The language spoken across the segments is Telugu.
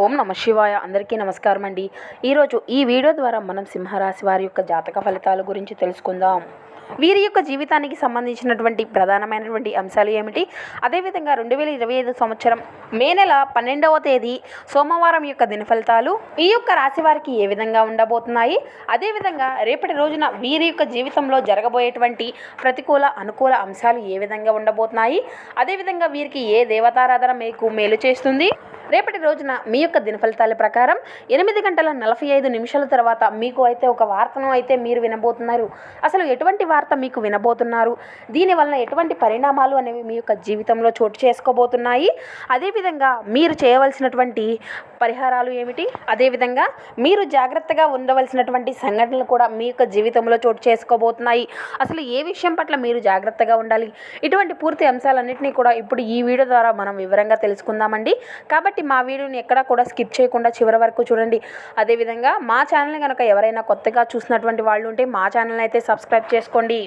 ఓం నమ శివాయ. అందరికీ నమస్కారం అండి. ఈరోజు ఈ వీడియో ద్వారా మనం సింహరాశి వారి యొక్క జాతక ఫలితాల గురించి తెలుసుకుందాం. వీరి యొక్క జీవితానికి సంబంధించినటువంటి ప్రధానమైనటువంటి అంశాలు ఏమిటి? అదేవిధంగా రెండు వేల ఇరవై ఐదు సంవత్సరం మే నెల పన్నెండవ తేదీ సోమవారం యొక్క దిన ఫలితాలు ఈ యొక్క రాశి వారికి ఏ విధంగా ఉండబోతున్నాయి? అదేవిధంగా రేపటి రోజున వీరి యొక్క జీవితంలో జరగబోయేటువంటి ప్రతికూల అనుకూల అంశాలు ఏ విధంగా ఉండబోతున్నాయి? అదేవిధంగా వీరికి ఏ దేవతారాధన మీకు మేలు చేస్తుంది? రేపటి రోజున మీ యొక్క దిన ఫలితాల ప్రకారం ఎనిమిది గంటల నలభై ఐదు నిమిషాల తర్వాత మీకు అయితే ఒక వార్తను అయితే మీరు వినబోతున్నారు. అసలు ఎటువంటి వార్త మీకు వినబోతున్నారు? దీనివల్ల ఎటువంటి పరిణామాలు అనేవి మీ యొక్క జీవితంలో చోటు చేసుకోబోతున్నాయి? అదేవిధంగా మీరు చేయవలసినటువంటి పరిహారాలు ఏమిటి? అదేవిధంగా మీరు జాగ్రత్తగా ఉండవలసినటువంటి సంఘటనలు కూడా మీ యొక్క జీవితంలో చోటు చేసుకోబోతున్నాయి. అసలు ఏ విషయం పట్ల మీరు జాగ్రత్తగా ఉండాలి? ఇటువంటి పూర్తి అంశాలన్నింటినీ కూడా ఇప్పుడు ఈ వీడియో ద్వారా మనం వివరంగా తెలుసుకుందామండి. కాబట్టి మా వీడియోని ఎక్కడా కూడా స్కిప్ చేయకుండా చివరి వరకు చూడండి. అదేవిధంగా మా ఛానల్ని కనుక ఎవరైనా కొత్తగా చూసినటువంటి వాళ్ళు ఉంటే మా ఛానల్ని అయితే సబ్స్క్రైబ్ చేసుకోండి.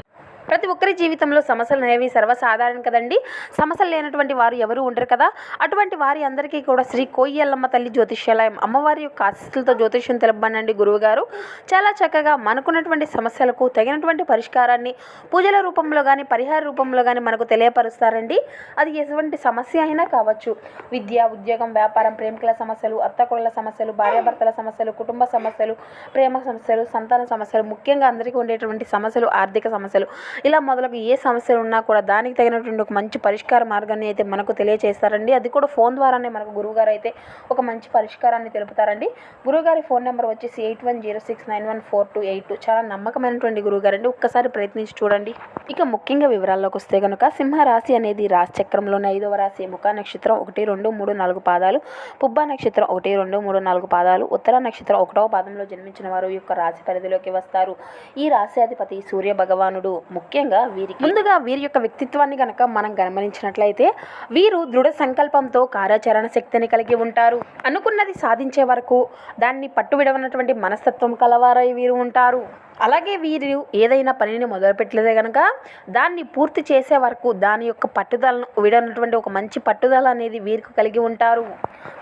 ప్రతి ఒక్కరి జీవితంలో సమస్యలు అనేవి సర్వసాధారణం కదండి. సమస్యలు లేనటువంటి వారు ఎవరు ఉండరు కదా. అటువంటి వారి అందరికీ కూడా శ్రీ కోయ్యల్లమ్మ తల్లి జ్యోతిష్యాలయం అమ్మవారి యొక్క ఆశస్సులతో జ్యోతిష్యం తెలపనండి గురువుగారు. చాలా చక్కగా మనకున్నటువంటి సమస్యలకు తగినటువంటి పరిష్కారాన్ని పూజల రూపంలో కానీ పరిహార రూపంలో కానీ మనకు తెలియపరుస్తారండి. అది ఎటువంటి సమస్య అయినా కావచ్చు. విద్య ఉద్యోగం వ్యాపారం ప్రేమికుల సమస్యలు అత్తకుళ్ళ సమస్యలు భార్యాభర్తల సమస్యలు కుటుంబ సమస్యలు ప్రేమ సమస్యలు సంతాన సమస్యలు ముఖ్యంగా అందరికీ ఉండేటువంటి సమస్యలు ఆర్థిక సమస్యలు. ఇలా మొదలగు ఏ సమస్యలు ఉన్నా కూడా దానికి తగినటువంటి ఒక మంచి పరిష్కార మార్గాన్ని అయితే మనకు తెలియజేస్తారండి అది కూడా ఫోన్ ద్వారానే మనకు గురువుగారు అయితే ఒక మంచి పరిష్కారాన్ని తెలుపుతారండి. గురువుగారి ఫోన్ నెంబర్ వచ్చేసి eight one zero six nine one four two eight two. చాలా నమ్మకమైనటువంటి గురువుగారండి. ఒక్కసారి ప్రయత్నించి చూడండి. ఇక ముఖ్యంగా వివరాల్లోకి వస్తే కనుక సింహ రాశి అనేది రాశి చక్రంలోని ఐదవ రాశి ముఖ నక్షత్రం ఒకటి రెండు మూడు నాలుగు పాదాలు పుబ్బ నక్షత్రం ఒకటి రెండు మూడు నాలుగు పాదాలు ఉత్తర నక్షత్రం ఒకటవ పాదంలో జన్మించిన వారు ఈ యొక్క రాశి పరిధిలోకి వస్తారు. ఈ రాశి అధిపతి సూర్య భగవానుడు ముఖ్యంగా వీరికి ముందుగా వీరి యొక్క వ్యక్తిత్వాన్ని కనుక మనం గమనించినట్లయితే వీరు దృఢ సంకల్పంతో కార్యాచరణ శక్తిని కలిగి ఉంటారు. అనుకున్నది సాధించే వరకు దాన్ని పట్టు విడవనటువంటి మనస్తత్వం కలవారై వీరు ఉంటారు. అలాగే వీరు ఏదైనా పనిని మొదలుపెట్టలేదే కనుక దాన్ని పూర్తి చేసే వరకు దాని యొక్క పట్టుదలను విడనటువంటి ఒక మంచి పట్టుదల అనేది వీరికి కలిగి ఉంటారు.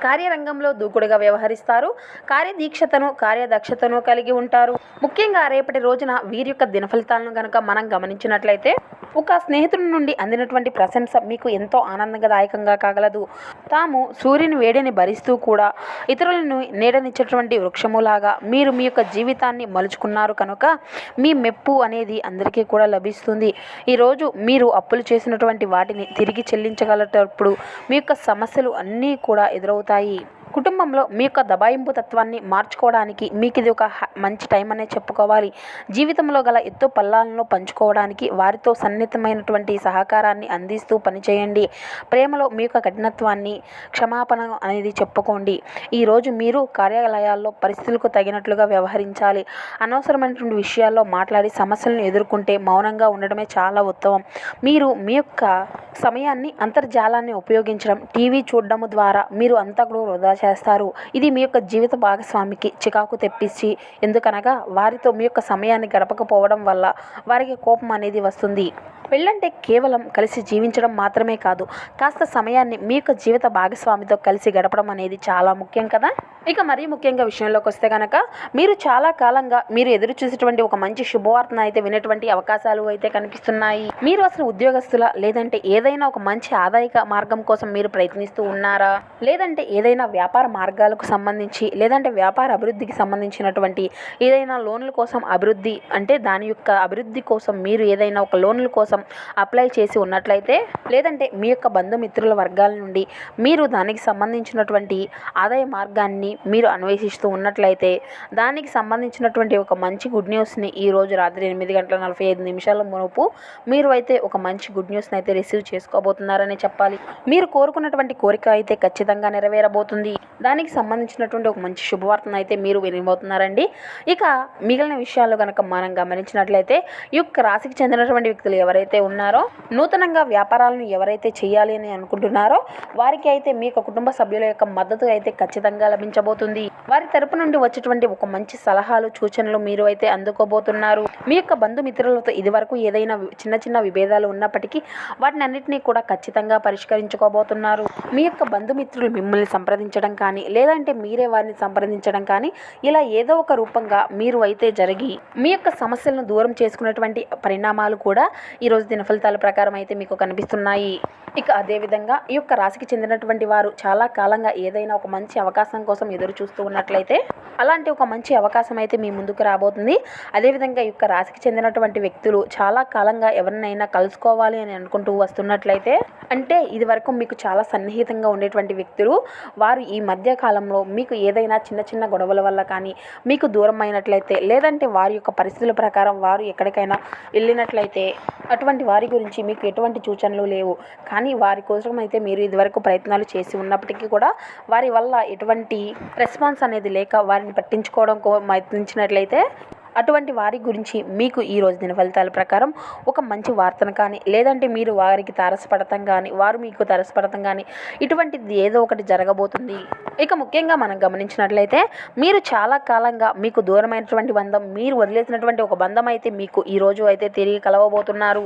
కార్యరంగంలో దూకుడుగా వ్యవహరిస్తారు. కార్యదీక్షతను కార్యదక్షతను కలిగి ఉంటారు. ముఖ్యంగా రేపటి రోజున వీరి యొక్క దిన ఫలితాలను కనుక మనం గమనించినట్లయితే ఒక స్నేహితుడి నుండి అందినటువంటి ప్రశంస మీకు ఎంతో ఆనందదాయకంగా కాగలదు తాము సూర్యుని వేడిని భరిస్తూ కూడా ఇతరులను నీడనిచ్చేటువంటి వృక్షములాగా మీరు మీ యొక్క జీవితాన్ని మలుచుకున్నారు కనుక మీ మెప్పు అనేది అందరికీ కూడా లభిస్తుంది. ఈరోజు మీరు అప్పులు చేసినటువంటి వాటిని తిరిగి చెల్లించగలటప్పుడు మీ యొక్క సమస్యలు అన్నీ కూడా ఎదురవుతాయి. కుటుంబంలో మీ యొక్క దబాయింపు తత్వాన్ని మార్చుకోవడానికి మీకు ఇది ఒక హ- మంచి టైం అనే చెప్పుకోవాలి. జీవితంలో గల ఎత్తు పల్లాలను పంచుకోవడానికి వారితో సన్నిహితమైనటువంటి సహకారాన్ని అందిస్తూ పనిచేయండి. ప్రేమలో మీ యొక్క కఠినత్వాన్ని క్షమాపణ అనేది చెప్పుకోండి. ఈరోజు మీరు కార్యాలయాల్లో పరిస్థితులకు తగినట్లుగా వ్యవహరించాలి. అనవసరమైనటువంటి విషయాల్లో మాట్లాడి సమస్యలను ఎదుర్కొంటే మౌనంగా ఉండడమే చాలా ఉత్తమం. మీరు మీ యొక్క సమయాన్ని అంతర్జాలాన్ని ఉపయోగించడం టీవీ చూడడం ద్వారా మీరు అంతా కూడా వృధా చేస్తారు. ఇది మీ యొక్క జీవిత భాగస్వామికి చికాకు తెప్పించి ఎందుకనగా వారితో మీ యొక్క సమయాన్ని గడపకపోవడం వల్ల వారికి కోపం అనేది వస్తుంది. పెళ్ళంటే కేవలం కలిసి జీవించడం మాత్రమే కాదు కాస్త సమయాన్ని మీ యొక్క జీవిత భాగస్వామితో కలిసి గడపడం అనేది చాలా ముఖ్యం కదా? ఇక మరీ ముఖ్యంగా విషయంలోకి వస్తే కనుక మీరు చాలా కాలంగా మీరు ఎదురు చూసేటువంటి ఒక మంచి శుభవార్తను అయితే వినేటువంటి అవకాశాలు అయితే కనిపిస్తున్నాయి. మీరు అసలు ఉద్యోగస్తుల? లేదంటే ఏదైనా ఒక మంచి ఆదాయక మార్గం కోసం మీరు ప్రయత్నిస్తూ ఉన్నారా? లేదంటే ఏదైనా వ్యాపారం వ్యాపార మార్గాలకు సంబంధించి లేదంటే వ్యాపార అభివృద్ధికి సంబంధించినటువంటి ఏదైనా లోన్ల కోసం అభివృద్ధి అంటే దాని యొక్క అభివృద్ధి కోసం మీరు ఏదైనా ఒక లోన్ల కోసం అప్లై చేసి ఉన్నట్లయితే లేదంటే మీ యొక్క బంధుమిత్రుల వర్గాల నుండి మీరు దానికి సంబంధించినటువంటి ఆదాయ మార్గాన్ని మీరు అన్వేషిస్తూ ఉన్నట్లయితే దానికి సంబంధించినటువంటి ఒక మంచి గుడ్ న్యూస్ని ఈ రోజు రాత్రి ఎనిమిది గంటల నలభై ఐదు నిమిషాల మునుపు మీరు అయితే ఒక మంచి గుడ్ న్యూస్ని అయితే రిసీవ్ చేసుకోబోతున్నారని చెప్పాలి. మీరు కోరుకున్నటువంటి కోరిక అయితే ఖచ్చితంగా నెరవేరబోతుంది. దానికి సంబంధించినటువంటి ఒక మంచి శుభవార్తను అయితే మీరు వినబోతున్నారండి. ఇక మిగిలిన విషయాలు కనుక మనం గమనించినట్లయితే ఈ యొక్క రాశికి చెందినటువంటి వ్యక్తులు ఎవరైతే ఉన్నారో నూతనంగా వ్యాపారాలను ఎవరైతే చేయాలి అని అనుకుంటున్నారో వారికి అయితే మీ కుటుంబ సభ్యుల యొక్క మద్దతు అయితే ఖచ్చితంగా లభించబోతుంది. వారి తరపు నుండి వచ్చేటువంటి ఒక మంచి సలహాలు సూచనలు మీరు అయితే అందుకోబోతున్నారు. మీ యొక్క బంధుమిత్రులతో ఇదివరకు ఏదైనా చిన్న చిన్న విభేదాలు ఉన్నప్పటికీ వాటిని అన్నింటినీ కూడా ఖచ్చితంగా పరిష్కరించుకోబోతున్నారు. మీ యొక్క బంధుమిత్రులు మిమ్మల్ని సంప్రదించడం రావడం కానీ లేదంటే మీరే వారిని సంప్రదించడం కానీ ఇలా ఏదో ఒక రూపంగా మీరు అయితే జరిగి మీ యొక్క సమస్యలను దూరం చేసుకున్నటువంటి పరిణామాలు కూడా ఈరోజు దినఫలితాల ప్రకారం అయితే మీకు కనిపిస్తున్నాయి. ఇక అదేవిధంగా ఈ యొక్క రాశికి చెందినటువంటి వారు చాలా కాలంగా ఏదైనా ఒక మంచి అవకాశం కోసం ఎదురు చూస్తూ ఉన్నట్లయితే అలాంటి ఒక మంచి అవకాశం అయితే మీ ముందుకు రాబోతుంది. అదేవిధంగా ఈ యొక్క రాశికి చెందినటువంటి వ్యక్తులు చాలా కాలంగా ఎవరినైనా కలుసుకోవాలి అని అనుకుంటూ వస్తున్నట్లయితే అంటే ఇది వరకు మీకు చాలా సన్నిహితంగా ఉండేటువంటి వ్యక్తులు. వారు ఈ మధ్యకాలంలో మీకు ఏదైనా చిన్న చిన్న గొడవల వల్ల కానీ మీకు దూరం అయినట్లయితే లేదంటే వారి యొక్క పరిస్థితుల ప్రకారం వారు ఎక్కడికైనా వెళ్ళినట్లయితే అటువంటి వారి గురించి మీకు ఎటువంటి సూచనలు లేవు. కానీ వారి కోసం అయితే మీరు ఇదివరకు ప్రయత్నాలు చేసి ఉన్నప్పటికీ కూడా వారి వల్ల ఎటువంటి రెస్పాన్స్ అనేది లేక వారిని పట్టించుకోవడం కో ప్రయత్నించినట్లయితే అటువంటి వారి గురించి మీకు ఈ రోజు దిన ఫలితాల ప్రకారం ఒక మంచి వార్తను కానీ లేదంటే మీరు వారికి తారసపడటం కానీ వారు మీకు తారసపడటం కానీ ఇటువంటిది ఏదో ఒకటి జరగబోతుంది. ఇక ముఖ్యంగా మనం గమనించినట్లయితే మీరు చాలా కాలంగా మీకు దూరమైనటువంటి బంధం మీరు వదిలేసినటువంటి ఒక బంధం అయితే మీకు ఈ రోజు అయితే తిరిగి కలవబోతున్నారు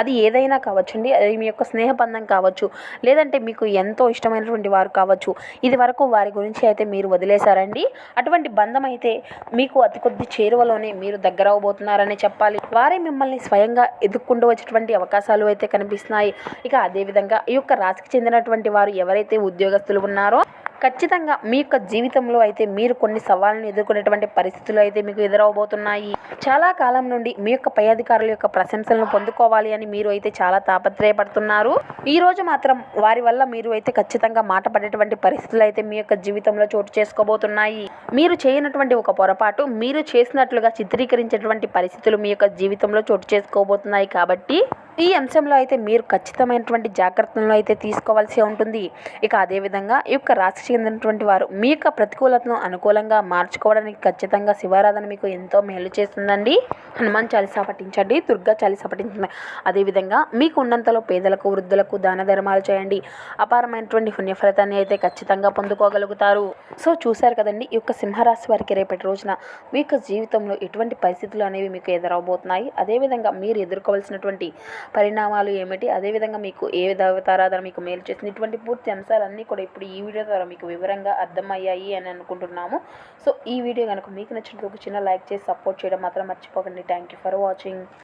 అది ఏదైనా కావచ్చండి. అది మీ యొక్క స్నేహబంధం కావచ్చు లేదంటే మీకు ఎంతో ఇష్టమైనటువంటి వారు కావచ్చు. ఇది వరకు వారి గురించి అయితే మీరు వదిలేశారండి. అటువంటి బంధం అయితే మీకు అతి కొద్ది చేరువలోనే మీరు దగ్గర అవ్వబోతున్నారని చెప్పాలి. వారే మిమ్మల్ని స్వయంగా ఎదుక్కుంటూ వచ్చేటువంటి అవకాశాలు అయితే కనిపిస్తున్నాయి. ఇక అదేవిధంగా ఈ యొక్క రాశికి చెందినటువంటి వారు ఎవరైతే ఉద్యోగస్తులు ఉన్నారో ఖచ్చితంగా మీ యొక్క జీవితంలో అయితే మీరు కొన్ని సవాళ్ళను ఎదుర్కొనేటువంటి పరిస్థితులు అయితే మీకు ఎదురవబోతున్నాయి. చాలా కాలం నుండి మీ యొక్క పై అధికారుల యొక్క ప్రశంసలను పొందుకోవాలి అని మీరు అయితే చాలా తాపత్రయపడుతున్నారు. ఈ రోజు మాత్రం వారి వల్ల మీరు అయితే ఖచ్చితంగా మాట పడేటువంటి పరిస్థితులు అయితే మీ యొక్క జీవితంలో చోటు చేసుకోబోతున్నాయి. మీరు చేయనటువంటి ఒక పొరపాటు మీరు చేసినట్లుగా చిత్రీకరించేటువంటి పరిస్థితులు మీ యొక్క జీవితంలో చోటు చేసుకోబోతున్నాయి కాబట్టి ఈ అంశంలో అయితే మీరు ఖచ్చితమైనటువంటి జాగ్రత్తలను అయితే తీసుకోవాల్సి ఉంటుంది. ఇక అదేవిధంగా ఈ యొక్క రాశి చెందినటువంటి వారు మీ యొక్క ప్రతికూలతను అనుకూలంగా మార్చుకోవడానికి ఖచ్చితంగా శివారాధన మీకు ఎంతో మేలు చేస్తుందండి. హనుమాన్ చాలీసా పఠించండి దుర్గా చాలీసా పఠించండి. అదేవిధంగా మీకు ఉన్నంతలో పేదలకు వృద్ధులకు దాన ధర్మాలు చేయండి. అపారమైనటువంటి పుణ్యఫలితాన్ని అయితే ఖచ్చితంగా పొందుకోగలుగుతారు. సో చూశారు కదండి ఈ యొక్క సింహరాశి వారికి రేపటి రోజున మీ యొక్క జీవితంలో ఎటువంటి పరిస్థితులు అనేవి మీకు ఎదురవబోతున్నాయి. అదేవిధంగా మీరు ఎదుర్కోవాల్సినటువంటి పరిణామాలు ఏమిటి? అదేవిధంగా మీకు ఏ దేవతారాధన మీకు మేలు చేసింది ఇటువంటి పూర్తి అంశాలన్నీ కూడా ఇప్పుడు ఈ వీడియో ద్వారా మీకు వివరంగా అర్థమయ్యాయి అని అనుకుంటున్నాము. సో ఈ వీడియో కనుక మీకు నచ్చినట్టు ఒక చిన్న లైక్ చేసి సపోర్ట్ చేయడం మాత్రం మర్చిపోకండి. Thank you for watching